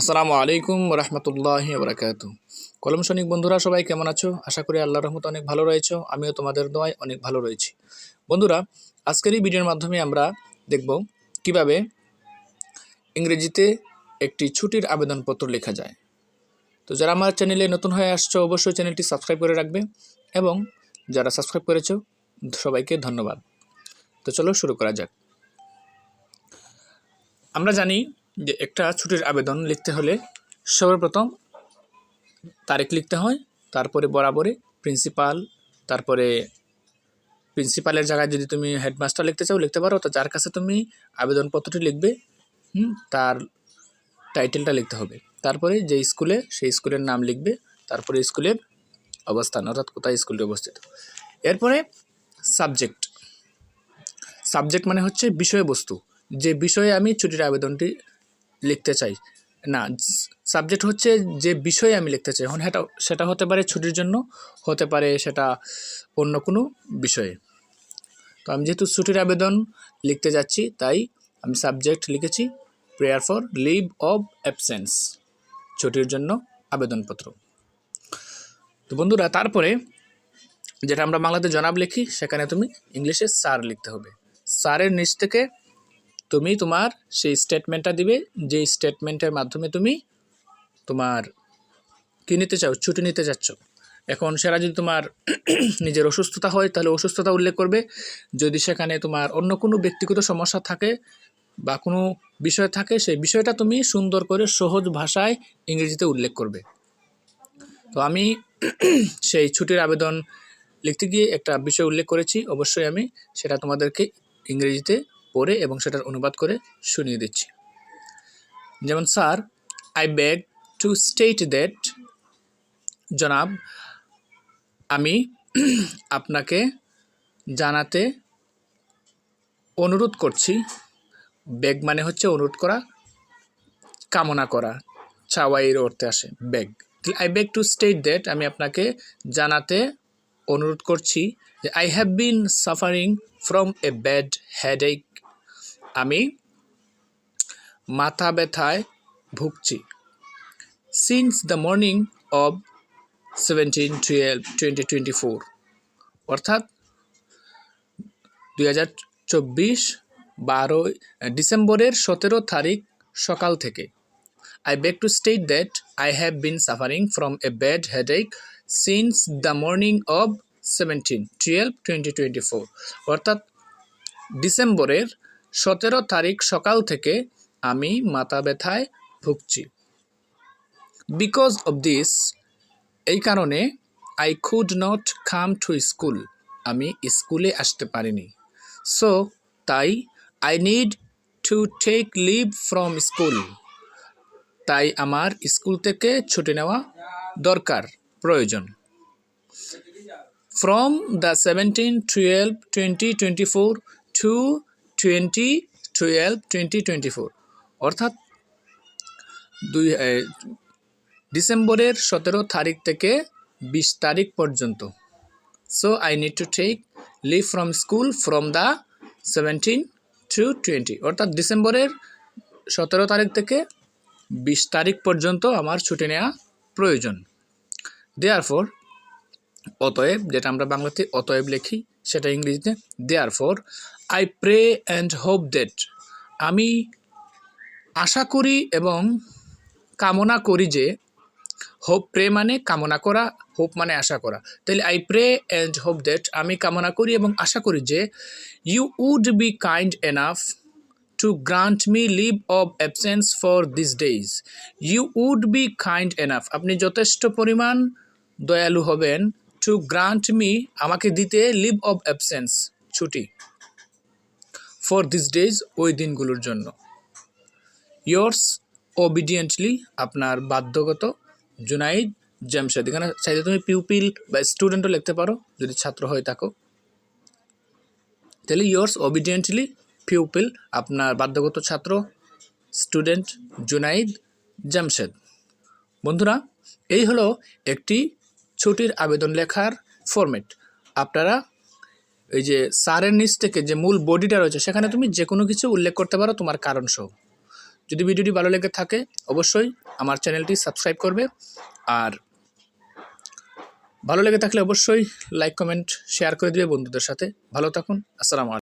আসসালামু আলাইকুম রহমতুল্লাহ বরাকাত কলম সৈনিক বন্ধুরা, সবাই কেমন আছো? আশা করি আল্লাহ রহমত অনেক ভালো রয়েছো, আমিও তোমাদের দোয়ায় অনেক ভালো রয়েছি। বন্ধুরা, আজকের এই ভিডিওর মাধ্যমে আমরা দেখব কীভাবে ইংরেজিতে একটি ছুটির আবেদনপত্র লেখা যায়। তো যারা আমার চ্যানেলে নতুন হয়ে আসছো, অবশ্যই চ্যানেলটি সাবস্ক্রাইব করে রাখবে এবং যারা সাবস্ক্রাইব করেছ, সবাইকে ধন্যবাদ। তো চলো শুরু করা যাক। আমরা জানি যে একটা ছুটির আবেদন লিখতে হলে সর্বপ্রথম তারিখ লিখতে হয়, তারপরে বরাবরে প্রিন্সিপাল তারপরে প্রিন্সিপালের জায়গায় যদি তুমি হেডমাস্টার লিখতে চাও, লিখতে পারো। তো যার কাছে তুমি আবেদনপত্রটি লিখবে, হুম, তার টাইটেলটা লিখতে হবে। তারপরে যে স্কুলে, সেই স্কুলের নাম লিখবে, তারপরে স্কুলের অবস্থান, অর্থাৎ কোথায় স্কুলটি অবস্থিত। এরপরে সাবজেক্ট সাবজেক্ট মানে হচ্ছে বিষয়বস্তু। যে বিষয়ে আমি ছুটির আবেদনটি লিখতে চাই। না সাবজেক্ট হচ্ছে যে বিষয়ে আমি লিখতে চাই এখন সেটা সেটা হতে পারে ছুটির জন্য, হতে পারে সেটা অন্য কোনো বিষয়ে। তো আমি যেহেতু ছুটির আবেদন লিখতে যাচ্ছি, তাই আমি সাবজেক্ট লিখেছি prayer for leave of absence ছুটির জন্য আবেদনপত্র। তো বন্ধুরা, তারপরে যেটা আমরা বাংলাতে জনাব লিখি, সেখানে তুমি ইংলিশে স্যার লিখতে হবে। স্যারের নিচ থেকে তুমি তোমার সেই স্টেটমেন্টটা দিবে যে স্টেটমেন্টের মাধ্যমে তুমি তোমার কী নিতে চাও, ছুটি নিতে চাচ্ছ। এখন সেটা যদি তোমার নিজের অসুস্থতা হয়, তাহলে অসুস্থতা উল্লেখ করবে। যদি সেখানে তোমার অন্য কোনো ব্যক্তিগত সমস্যা থাকে বা কোনো বিষয় থাকে, সেই বিষয়টা তুমি সুন্দর করে সহজ ভাষায় ইংরেজিতে উল্লেখ করবে। তো আমি সেই ছুটির আবেদন লিখতে গিয়ে একটা বিষয় উল্লেখ করেছি। অবশ্যই আমি সেটা তোমাদেরকে ইংরেজিতে পড়ে এবং সেটার অনুবাদ করে শুনিয়ে দিচ্ছি। যেমন sir I beg to state that জনাব, আমি আপনাকে জানাতে অনুরোধ করছি। বেগ মানে হচ্ছে অনুরোধ করা, কামনা করা চাওয়াইয়ের অর্থে আসে beg I beg to state that আমি আপনাকে জানাতে অনুরোধ করছি যে I have been suffering from a bad headache আমি মাথা ব্যথায় ভুগছি। Since the morning of seventeen twelve twenty four অর্থাৎ দুই হাজার চব্বিশ বারোই ডিসেম্বরের সতেরো তারিখ সকাল থেকে। I beg to state that I have been suffering from a bad headache since the morning of seventeen twelve twenty twenty four অর্থাৎ ডিসেম্বরের সতেরো তারিখ সকাল থেকে আমি মাথা ব্যথায় ভুগছি। বিকজ অব দিস এই কারণে I could not come to school আমি স্কুলে আসতে পারিনি। সো তাই I need to take leave from school তাই আমার স্কুল থেকে ছুটি নেওয়া দরকার, প্রয়োজন। From the seventeen twelve twenty twenty four to twenty, twelve, twenty twenty four. অর্থাৎ দুই ডিসেম্বরের সতেরো তারিখ থেকে বিশ তারিখ পর্যন্ত। So I need to take leave from school from the seventeen to twenty অর্থাৎ ডিসেম্বরের সতেরো তারিখ থেকে বিশ তারিখ পর্যন্ত আমার ছুটি নেওয়া প্রয়োজন। দেয়ার ফর অতএব, যেটা আমরা বাংলাতে অতএব লিখি, সেটা ইংরেজিতে therefore I pray and hope that আমি আশা করি এবং কামনা করি যে হোপ প্রে মানে কামনা করা হোপ মানে আশা করা। তাহলে I pray and hope that আমি কামনা করি এবং আশা করি যে you would be kind enough to grant me leave of absence for this days you would be kind enough আপনি যথেষ্ট পরিমাণ দয়ালু হবেন টু গ্রান্ট মি আমাকে দিতে লিভ অব অ্যাবসেন্স ছুটি ফর দিস ডেজ ওই দিনগুলোর জন্য। ইয়োর্স ওবিডিয়েন্টলি আপনার বাধ্যগত জুনাইদ জামশেদ এখানে চাইলে তুমি পিউপিল বা স্টুডেন্টও লিখতে পারো, যদি ছাত্র হয়ে থাকো। তাহলে ইয়োর্স ওবিডিয়েন্টলি পিউপিল আপনার বাধ্যগত ছাত্র স্টুডেন্ট জুনাইদ জামশেদ বন্ধুরা, এই হলো একটি ছুটির আবেদন লেখার ফরম্যাট আপনারা এই যে সারের নিচ থেকে যে মূল বডিটা রয়েছে, সেখানে তুমি যে কোনো কিছু উল্লেখ করতে পারো তোমার কারণ সহ যদি ভিডিওটি ভালো লেগে থাকে, অবশ্যই আমার চ্যানেলটি সাবস্ক্রাইব করবে। আর ভালো লেগে থাকলে অবশ্যই লাইক কমেন্ট শেয়ার করে দিবে বন্ধুদের সাথে। ভালো থাকুন, আসসালামু আলাইকুম।